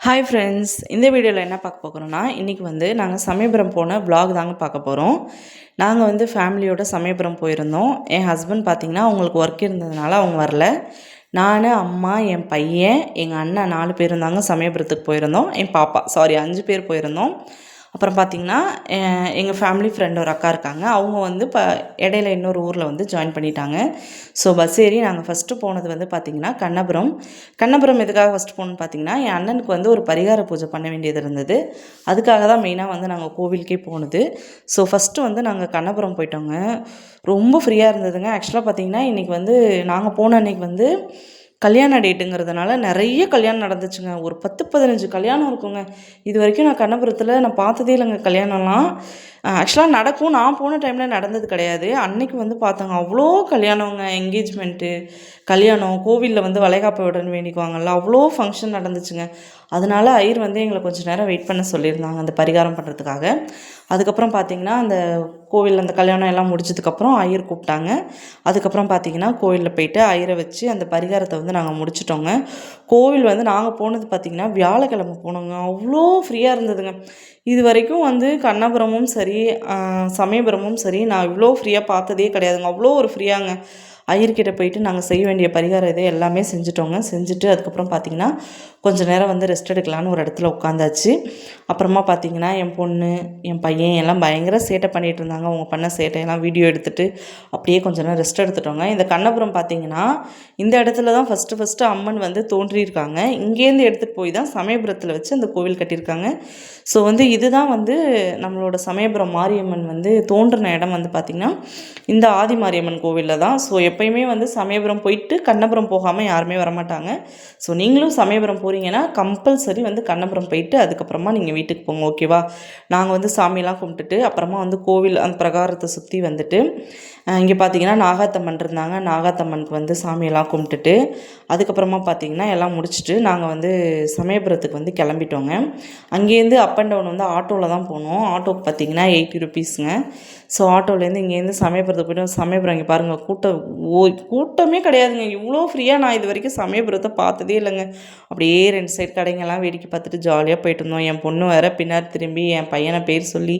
Hi friends இந்த வீடியோவில் என்ன பார்க்க போகிறோன்னா இன்றைக்கி வந்து நாங்கள் சமயபுரம் போன vlog தாங்க பார்க்க போகிறோம் நாங்கள் வந்து ஃபேமிலியோட சமயபுரம் போயிருந்தோம். என் ஹஸ்பண்ட் பார்த்திங்கன்னா அவங்களுக்கு ஒர்க் இருந்ததுனால அவங்க வரல. நான் அம்மா என் பையன் எங்கள் அண்ணன் நாலு பேர் இருந்தாங்க சமயபுரத்துக்கு போயிருந்தோம். என் பாப்பா சாரி அஞ்சு பேர் போயிருந்தோம். அப்புறம் பார்த்திங்கன்னா எங்கள் ஃபேமிலி ஃப்ரெண்ட் ஒரு அக்கா இருக்காங்க. அவங்க வந்து இப்போ இடையில இன்னொரு ஊரில் வந்து ஜாயின் பண்ணிட்டாங்க. ஸோ பஸ் ஏறி நாங்கள் ஃபஸ்ட்டு போனது வந்து பார்த்திங்கன்னா கண்ணபுரம். கண்ணபுரம் எதுக்காக ஃபஸ்ட்டு போகணுன்னு பார்த்திங்கன்னா என் அண்ணனுக்கு வந்து ஒரு பரிகார பூஜை பண்ண வேண்டியது இருந்தது. அதுக்காக தான் மெயினாக வந்து நாங்கள் கோவிலுக்கே போனது. ஸோ ஃபஸ்ட்டு வந்து நாங்கள் கண்ணபுரம் போயிட்டோங்க. ரொம்ப ஃப்ரீயாக இருந்ததுங்க. ஆக்சுவலாக பார்த்திங்கன்னா இன்றைக்கி வந்து நாங்கள் போன அன்றைக்கி வந்து கல்யாண டேட்டுங்கிறதுனால நிறைய கல்யாணம் நடந்துச்சுங்க. ஒரு பத்து பதினஞ்சு கல்யாணம் இருக்குங்க. இது வரைக்கும் நான் கண்ணபுரத்தில் நான் பார்த்ததே இல்லைங்க கல்யாணம்லாம். ஆக்சுவலாக நடக்கும். நான் போன டைமில் நடந்தது கிடையாது. அன்னைக்கு வந்து பார்த்தாங்க அவ்வளோ கல்யாணங்க என்கேஜ்மெண்ட்டு கல்யாணம் கோவிலில் வந்து வளைகாப்பை விடன்னு வேண்டிக்குவாங்கல்ல அவ்வளோ ஃபங்க்ஷன் நடந்துச்சுங்க. அதனால ஐயர் வந்து எங்களை கொஞ்சம் நேரம் வெயிட் பண்ண சொல்லியிருந்தாங்க அந்த பரிகாரம் பண்ணுறதுக்காக அதுக்கப்புறம் பார்த்தீங்கன்னா அந்த கோவிலில் அந்த கல்யாணம் எல்லாம் முடிச்சதுக்கப்புறம் ஐயர் கூப்பிட்டாங்க. அதுக்கப்புறம் பார்த்தீங்கன்னா கோவிலில் போயிட்டு ஐயரை வச்சு அந்த பரிகாரத்தை வந்து நாங்கள் முடிச்சிட்டோங்க. கோவில் வந்து நாங்கள் போனது பார்த்திங்கன்னா வியாழக்கிழமை போனோங்க. அவ்வளோ ஃப்ரீயாக இருந்ததுங்க. இது வரைக்கும் வந்து கண்ணபுரமும் சரி சமயபுரமும் சரி நான் இவ்வளோ ஃப்ரீயாக பார்த்ததே கிடையாதுங்க. அவ்வளோ ஒரு ஃப்ரீயாங்க ஐயர்கிட்ட போயிட்டு நாங்கள் செய்ய வேண்டிய பரிகாரம் இதை எல்லாமே செஞ்சுட்டோங்க. செஞ்சுட்டு அதுக்கப்புறம் பார்த்திங்கன்னா கொஞ்சம் நேரம் வந்து ரெஸ்ட் எடுக்கலான்னு ஒரு இடத்துல உட்காந்தாச்சு அப்புறமா பார்த்திங்கன்னா என் பொண்ணு என் பையன் எல்லாம் பயங்கர சேட்டை பண்ணிகிட்டு இருந்தாங்க. அவங்க பண்ண சேட்டையெல்லாம் வீடியோ எடுத்துகிட்டு அப்படியே கொஞ்சம் நேரம் ரெஸ்ட் எடுத்துட்டோங்க. இந்த கண்ணபுரம் பார்த்திங்கன்னா இந்த இடத்துல தான் ஃபஸ்ட்டு ஃபஸ்ட்டு அம்மன் வந்து தோன்றியிருக்காங்க. இங்கேருந்து எடுத்துகிட்டு போய் தான் சமயபுரத்தில் வச்சு அந்த கோவில் கட்டியிருக்காங்க. ஸோ வந்து இதுதான் வந்து நம்மளோட சமயபுரம் மாரியம்மன் வந்து தோன்றின இடம் வந்து பார்த்திங்கன்னா இந்த ஆதி மாரியம்மன் கோவிலில் தான். ஸோ எப்பயுமே வந்து சமயபுரம் போயிட்டு கண்ணபுரம் போகாமல் யாருமே வரமாட்டாங்க. ஸோ நீங்களும் சமயபுரம் போகிறீங்கன்னா கம்பல்சரி வந்து கண்ணபுரம் போயிட்டு அதுக்கப்புறமா நீங்கள் வீட்டுக்கு போங்க ஓகேவா நாங்கள் வந்து சாமியெல்லாம் கும்பிட்டுட்டு அப்புறமா வந்து கோவில் அந்த பிரகாரத்தை சுற்றி வந்துட்டு இங்கே பார்த்தீங்கன்னா நாகாத்தம்மன் இருந்தாங்க. நாகாத்தம்மனுக்கு வந்து சாமியெல்லாம் கும்பிட்டுட்டு அதுக்கப்புறமா பார்த்தீங்கன்னா எல்லாம் முடிச்சுட்டு நாங்கள் வந்து சமயபுரத்துக்கு வந்து கிளம்பிட்டோங்க. அங்கேருந்து அப் அண்ட் டவுன் வந்து ஆட்டோவில் தான் போனோம். ஆட்டோக்கு பார்த்தீங்கன்னா எயிட்டி ருபீஸுங்க. ஸோ ஆட்டோலேருந்து இங்கேருந்து சமயபுரத்துக்கு போய்ட்டு சமயபுரம் இங்கே பாருங்கள் கூட்டம் ஓ கூட்டமே கிடையாதுங்க. இவ்வளோ ஃப்ரீயாக நான் இது வரைக்கும் சமயபுரத்தை பார்த்ததே இல்லைங்க. அப்படியே ரெண்டு சைடு கடைங்கெல்லாம் வேடிக்கை பார்த்துட்டு ஜாலியாக போயிட்டு இருந்தோம். என் பொண்ணு வேற பின்னாடி திரும்பி என் பையனை பேர் சொல்லி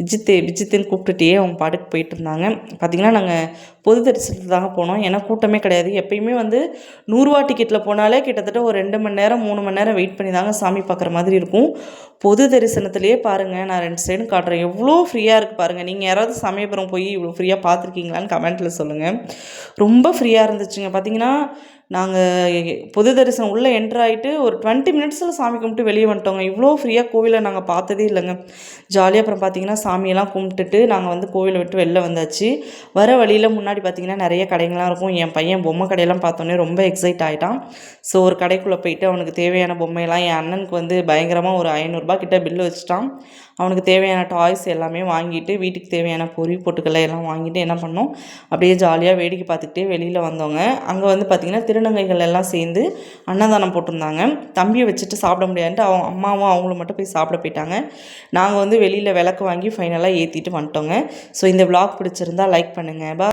விஜித்து விஜித்துன்னு கூப்பிட்டுட்டே அவங்க பாட்டுக்கு போயிட்டு இருந்தாங்க. பார்த்தீங்கன்னா நாங்கள் பொது தரிசனத்தில் தாங்க போனோம். ஏன்னா கூட்டமே கிடையாது. எப்பயுமே வந்து நூறுரூவா டிக்கெட்டில் போனாலே கிட்டத்தட்ட ஒரு ரெண்டு மணி நேரம் மூணு மணி நேரம் வெயிட் பண்ணி தாங்க சாமி பார்க்குற மாதிரி இருக்கும். பொது தரிசனத்துலேயே பாருங்கள் நான் ரெண்டு சைடும் காட்டுறேன். எவ்வளோ ஃப்ரீயாக இருக்குது பாருங்கள் நீங்கள் யாராவது சமயபுரம் போய் இவ்வளோ ஃப்ரீயாக பார்த்துருக்கீங்களான்னு கமெண்ட்டில் சொல்லுங்கள் ரொம்ப ஃப்ரீயாக இருந்துச்சுங்க. பார்த்தீங்கன்னா நாங்கள் பொது தரிசனம் உள்ளே என்ட்ரு ஆகிட்டு ஒரு டுவெண்ட்டி மினிட்ஸில் சாமி கும்பிட்டு வெளியே வந்துட்டோங்க. இவ்வளோ ஃப்ரீயாக கோவிலை நாங்கள் பார்த்ததே இல்லைங்க. ஜாலியாக அப்புறம் பார்த்தீங்கன்னா சாமியெல்லாம் கும்பிட்டுட்டு நாங்கள் வந்து கோவிலை விட்டு வெளில வந்தாச்சு. வர வழியில் முன்னாடி பார்த்தீங்கன்னா நிறைய கடைங்கள்லாம் இருக்கும். என் பையன் பொம்மை கடையெல்லாம் பார்த்தோன்னே ரொம்ப எக்ஸைட் ஆகிட்டான் ஸோ ஒரு கடைக்குள்ளே போயிட்டு அவனுக்கு தேவையான பொம்மையெல்லாம் என் அண்ணனுக்கு வந்து பயங்கரமாக ஒரு ஐநூறுரூபா கிட்ட பில்லு வச்சுட்டான். அவனுக்கு தேவையான டாய்ஸ் எல்லாமே வாங்கிட்டு வீட்டுக்கு தேவையான பொறி பொட்டுக்களை எல்லாம் வாங்கிட்டு என்ன பண்ணோம்? அப்படியே ஜாலியாக வேடிக்கை பார்த்துக்கிட்டே வெளியில் வந்தவங்க அங்கே வந்து பார்த்திங்கன்னா திருநங்கைகள் எல்லாம் சேர்ந்து அன்னதானம் போட்டிருந்தாங்க. தம்பியை வச்சுட்டு சாப்பிட முடியாதுன்ட்டு அவங்க அம்மாவும் அவங்களும் மட்டும் போய் சாப்பிட போயிட்டாங்க. நாங்கள் வந்து வெளியில் விளக்கு வாங்கி ஃபைனலாக ஏற்றிட்டு வந்துட்டோங்க. ஸோ இந்த விளாக் பிடிச்சிருந்தா லைக் பண்ணுங்கள் பா